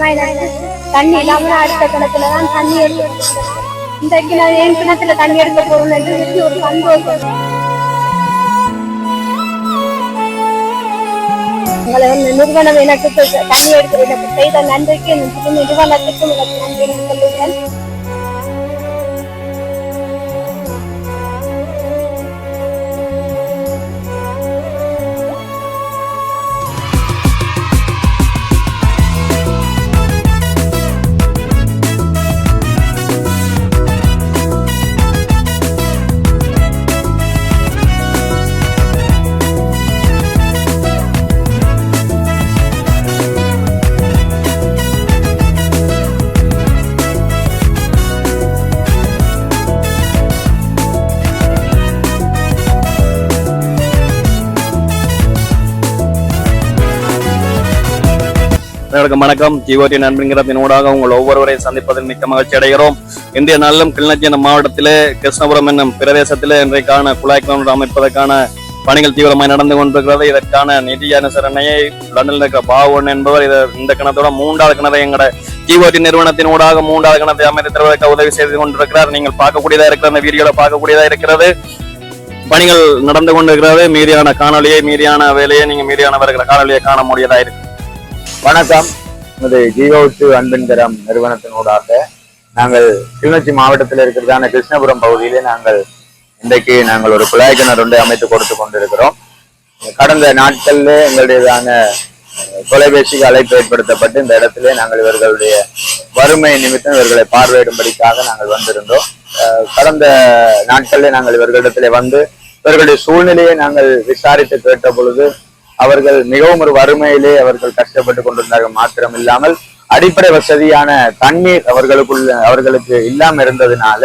வருஷமா எனக்கு தண்ணி இல்லாம அடுத்த கிணத்துல தான் தண்ணி எடுத்து இன்றைக்கு நான் என் கிணத்துல தண்ணி எடுக்க போறேன் என்று ஒரு சந்தோஷம். உங்களை வந்து நிறுவனம் எனக்கு தண்ணி எடுக்க எனக்கு செய்த நன்றிக்கு எனக்கு நிறுவனத்துக்கும் எனக்கு நன்றி சொல்லுங்கள் அனைவருக்கும் வணக்கம். ஜீவோடி நண்பன்கிறத்தின் ஊடாக உங்கள் ஒவ்வொருவரையும் சந்திப்பதில் மிக்க மகிழ்ச்சி அடைகிறோம். இந்திய நல்லம் கிளிநொச்சி என்ற மாவட்டத்திலே கிருஷ்ணபுரம் என்னும் பிரதேசத்திலே இன்றைக்கான குழாய் கிணறு அமைப்பதற்கான பணிகள் தீவிரமாக நடந்து கொண்டிருக்கிறது. இதற்கான நிதி அனுசரணையை லண்டனில் இருக்கிற பாவன் என்பவர் இதை இந்த கிணத்தோட மூன்றாவது கிணறு எங்கட ஜீவோடி நிறுவனத்தின் ஊடாக மூன்றாவது கிணத்தை அமைத்து தருவதற்கு உதவி செய்து கொண்டிருக்கிறார். நீங்கள் பார்க்கக்கூடியதா இருக்கிற அந்த வீடியோல பார்க்கக்கூடியதா இருக்கிறது. பணிகள் நடந்து கொண்டிருக்கிறது. மீதியான காணொலியை மீதியான வேலையை நீங்க மீதியான வருகிற காணொலியை காண முடியதா இருக்கு. வணக்கம். நமது ஜியோ டு அன்பின்கரம் நிறுவனத்தினூடாக. நாங்கள் கிளிநொச்சி மாவட்டத்தில் இருக்கிறதான கிருஷ்ணபுரம் பகுதியிலே நாங்கள் இன்றைக்கு நாங்கள் ஒரு குழாய் கிணறு ஒன்றை அமைத்து கொடுத்து கொண்டிருக்கிறோம். கடந்த நாட்களில் எங்களுடையதான தொலைபேசிக்கு அழைப்பு ஏற்படுத்தப்பட்டு இந்த இடத்திலே நாங்கள் இவர்களுடைய வறுமை நிமித்தம் இவர்களை பார்வையிடும்படிக்காக நாங்கள் வந்திருந்தோம். அஹ், கடந்த நாட்களில் நாங்கள் இவர்களிடத்திலே வந்து இவர்களுடைய சூழ்நிலையை நாங்கள் விசாரித்து கேட்ட பொழுது அவர்கள் மிகவும் ஒரு வறுமையிலே அவர்கள் கஷ்டப்பட்டு கொண்டிருந்தார்கள். மாத்திரம் இல்லாமல் அடிப்படை வசதியான தண்ணீர் அவர்களுக்குள்ள அவர்களுக்கு இல்லாம இருந்ததுனால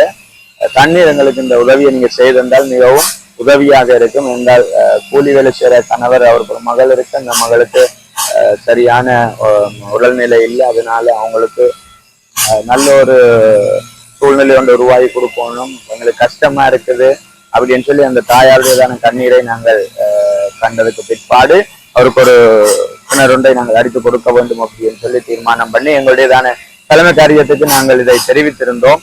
தண்ணீர் எங்களுக்கு இந்த உதவியை நீங்க செய்திருந்தால் மிகவும் உதவியாக இருக்கும். என்றால் கூலி வேலை செய்கிற கணவர் அவருக்கு ஒரு மகள் இருக்கு. அந்த மகளுக்கு அஹ், சரியான உடல்நிலை இல்லை. அதனால அவங்களுக்கு அஹ், நல்ல ஒரு சூழ்நிலை ஒன்று உருவாகி கொடுக்கணும். எங்களுக்கு கஷ்டமா இருக்குது. அப்படின்னு சொல்லி அந்த தாயாருடையதான கண்ணீரை நாங்கள் கண்டதுக்கு பிற்பாடு அவருக்கு ஒரு கிணறுண்டை நாங்கள் அடித்து கொடுக்க வேண்டும் அப்படின்னு சொல்லி தீர்மானம் பண்ணி எங்களுடையதான தலைமை காரியத்துக்கு நாங்கள் இதை தெரிவித்திருந்தோம்.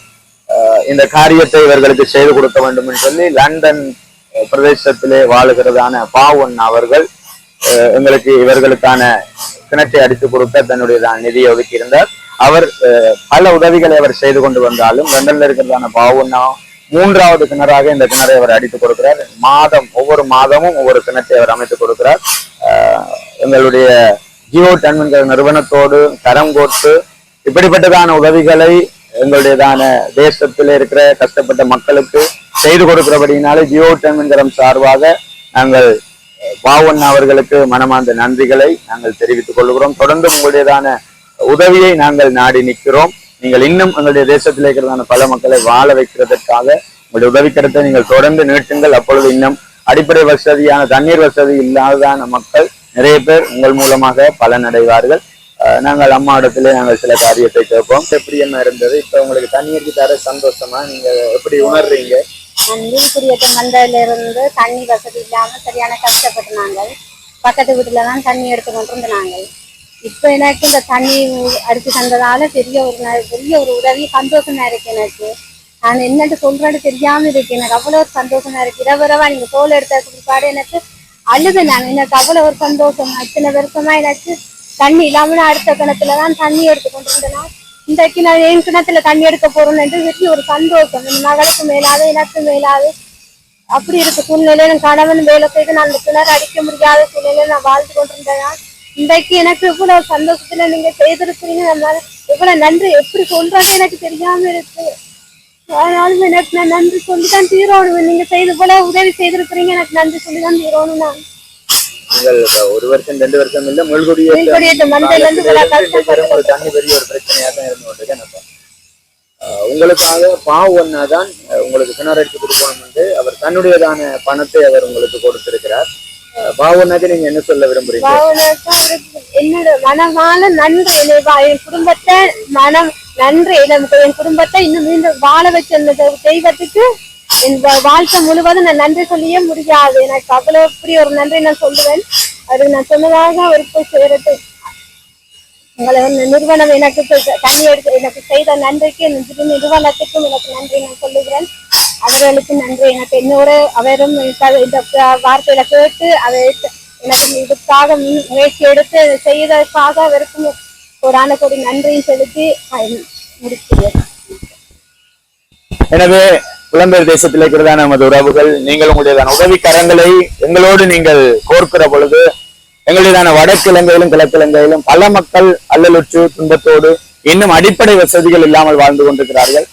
இந்த காரியத்தை இவர்களுக்கு செய்து கொடுக்க வேண்டும் என்று சொல்லி லண்டன் பிரதேசத்திலே வாழுகிறதான பாவன் அவர்கள் எங்களுக்கு இவர்களுக்கான கிணற்றை அடித்து கொடுக்க தன்னுடையதான நிதியை ஒதுக்கியிருந்தார். அவர் அஹ், பல உதவிகளை அவர் செய்து கொண்டு வந்தாலும் லண்டன்ல இருக்கிறதான பாவுன்னா மூன்றாவது கிணறாக இந்த கிணறை அவர் அடித்து கொடுக்கிறார். மாதம் ஒவ்வொரு மாதமும் ஒவ்வொரு கிணற்றை அவர் அமைத்து கொடுக்கிறார். எங்களுடைய ஜியோ டன்மன்கிற நிறுவனத்தோடு தரம் கோர்த்து இப்படிப்பட்டதான உதவிகளை எங்களுடையதான தேசத்தில் இருக்கிற கஷ்டப்பட்ட மக்களுக்கு செய்து கொடுக்கிறபடினாலே ஜியோ டன்மன்கரம் சார்பாக நாங்கள் பாவன் அவர்களுக்கு மனமார்ந்த நன்றிகளை நாங்கள் தெரிவித்துக் கொள்கிறோம். தொடர்ந்து உங்களுடையதான உதவியை நாங்கள் நாடி நிற்கிறோம். நீங்கள் இன்னும் எங்களுடைய தேசத்தில் இருக்கிறதான பல மக்களை வாழ வைக்கிறதற்காக உங்களுடைய உதவிக்கரத்தை நீங்கள் தொடர்ந்து நீட்டுங்கள். அப்பொழுது இன்னும் அடிப்படை வசதியான தண்ணீர் வசதி இல்லாததான மக்கள் நிறைய பேர் உங்கள் மூலமாக பலனடைவார்கள். அஹ் நாங்கள் அம்மா இடத்திலே நாங்கள் சில காரியத்தை கேட்போம். எப்படி என்ன இருந்தது? இப்ப உங்களுக்கு தண்ணீருக்கு தர சந்தோஷமா? நீங்க எப்படி உணர்றீங்க? நான் வந்ததுல இருந்து தண்ணி வசதி இல்லாம சரியான கஷ்டப்பட்டு நாங்கள் பக்கத்து வீட்டுல தான் தண்ணி எடுத்து கொண்டு நாங்கள். இப்ப எனக்கு இந்த தண்ணி அடிச்சு தந்ததால பெரிய ஒரு ந- பெரிய ஒரு உதவி சந்தோஷமா இருக்கு எனக்கு. நான் என்னட்டு சொல்றேன்னு தெரியாம இருக்கு. எனக்கு அவ்வளவு ஒரு சந்தோஷமா இருக்கு. இரவரவா நீங்க தோல் எடுத்ததுக்கு பிற்பாடு எனக்கு அழுது நான். எனக்கு அவ்வளவு ஒரு சந்தோஷம். இத்தனை வருஷமா எனக்கு தண்ணி இல்லாமல் அடுத்த கிணத்துல தான் தண்ணி எடுத்து கொண்டு இருந்தேன் இன்றைக்கு நான் என் கிணத்துல தண்ணி எடுக்க போறேன்னு என்று ஒரு சந்தோஷம். என் மகளுக்கு மேலாது எனக்கு மேலாது. அப்படி இருக்க சூழ்நிலையில கணவன் வேலை செய்து நான் அந்த கிணறு அடிக்க முடியாத சூழ்நிலையில நான் வாழ்ந்து கொண்டிருந்தேன் இன்றைக்கு எனக்கு இவ்வளவு சந்தோஷத்துல நீங்க செய்திருக்கிறீங்க அதனால இவ்வளவு நன்றி. எப்படி சொல்றேன்னு எனக்கு தெரியாம இருக்கு. ஆனாலும் எனக்கு நான் நன்றி சொல்லிதான் தீரோணும். நீங்க செய்து போல உதவி செய்திருக்கிறீங்க. எனக்கு நன்றி சொல்லிதான் தீரோணும் நான். நீங்கள் ஒரு வருஷம் ரெண்டு வருஷம் இல்ல கஷ்டப்பட்டு ஒரு தண்ணி பெரிய ஒரு பிரச்சனையா தான் இருந்து கொண்டிருக்கு. உங்களுக்காக பாவன்னா தான் உங்களுக்கு கிணறு எடுத்து கொடுக்கணும் என்று அவர் தன்னுடையதான பணத்தை அவர் உங்களுக்கு கொடுத்திருக்கிறார். பாவனாக்கு நீங்க என்ன சொல்ல விரும்புறீங்க? என்னோட மனமால நன்றி என்னை என் குடும்பத்தை மனம் நன்றி என் குடும்பத்தை இன்னும் மீண்டும் வாழ வச்ச தெய்வத்துக்கு என் வாழ்க்கை முழுவதும் நான் நன்றி சொல்லியே முடியாது. எனக்கு அவ்வளவு இப்படி ஒரு நன்றி நான் சொல்லுவேன். அவருக்கு நான் சொன்னதாக அவருக்கு போய் சேரட்டு உங்களை வந்து நிறுவனம் எனக்கு தண்ணி எடுத்து எனக்கு செய்த நன்றிக்கு நிறுவனத்துக்கும் எனக்கு நன்றி நான் சொல்லுகிறேன். அவர்களுக்கு நன்றி. எனக்கு என்னோட அவரும் இந்த வார்த்தையில கேட்டு அதை எனக்கு இதுக்காக முயற்சி எடுத்து செய்ததற்காக அவருக்கும் கோடான கோடி நன்றியும் செலுத்தி முடிக்கிறேன். எனவே புலம்பெயர் தேசத்தில் இருக்கிறதான நமது உறவுகள் நீங்கள் உங்களுடையதான உதவி கரங்களை எங்களோடு நீங்கள் கோர்க்கிற பொழுது எங்களுடையதான வடக்கிழங்கையிலும் கிழக்கிழங்கையிலும் பல மக்கள் அல்லலுற்று துன்பத்தோடு இன்னும் அடிப்படை வசதிகள் இல்லாமல் வாழ்ந்து கொண்டிருக்கிறார்கள்.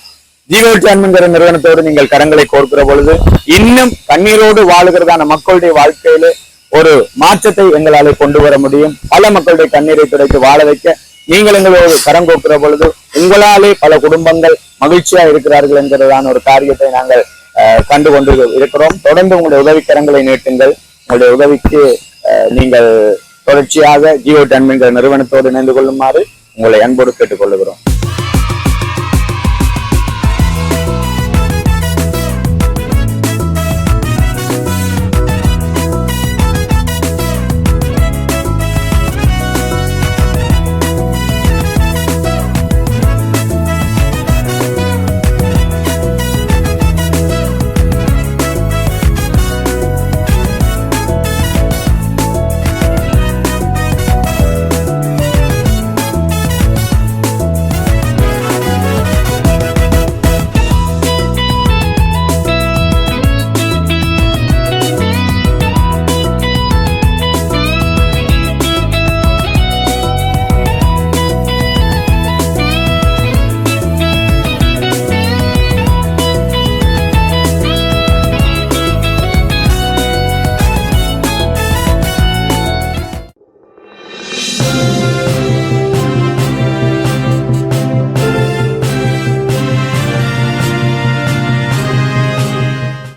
ஜீவோட்டி அன்புங்கிற நிறுவனத்தோடு நீங்கள் கரங்களை கோர்க்கிற பொழுது இன்னும் கண்ணீரோடு வாழுகிறதான மக்களுடைய வாழ்க்கையில ஒரு மாற்றத்தை எங்களால் கொண்டு வர முடியும். பல மக்களுடைய கண்ணீரை துடைத்து வாழ வைக்க நீங்கள் எங்களோடு கரம் கோக்குற பொழுது உங்களாலே பல குடும்பங்கள் மகிழ்ச்சியா இருக்கிறார்கள் என்கிறதான ஒரு காரியத்தை நாங்கள் அஹ், கண்டு கொண்டு இருக்கிறோம். தொடர்ந்து உங்களுடைய உதவிக்கரங்களை நீட்டுங்கள். உங்களுடைய உதவிக்கு நீங்கள் தொடர்ச்சியாக ஜியோ டென் நிறுவனத்தோடு இணைந்து கொள்ளுமாறு உங்களை அன்போடு கேட்டுக்கொள்கிறோம்.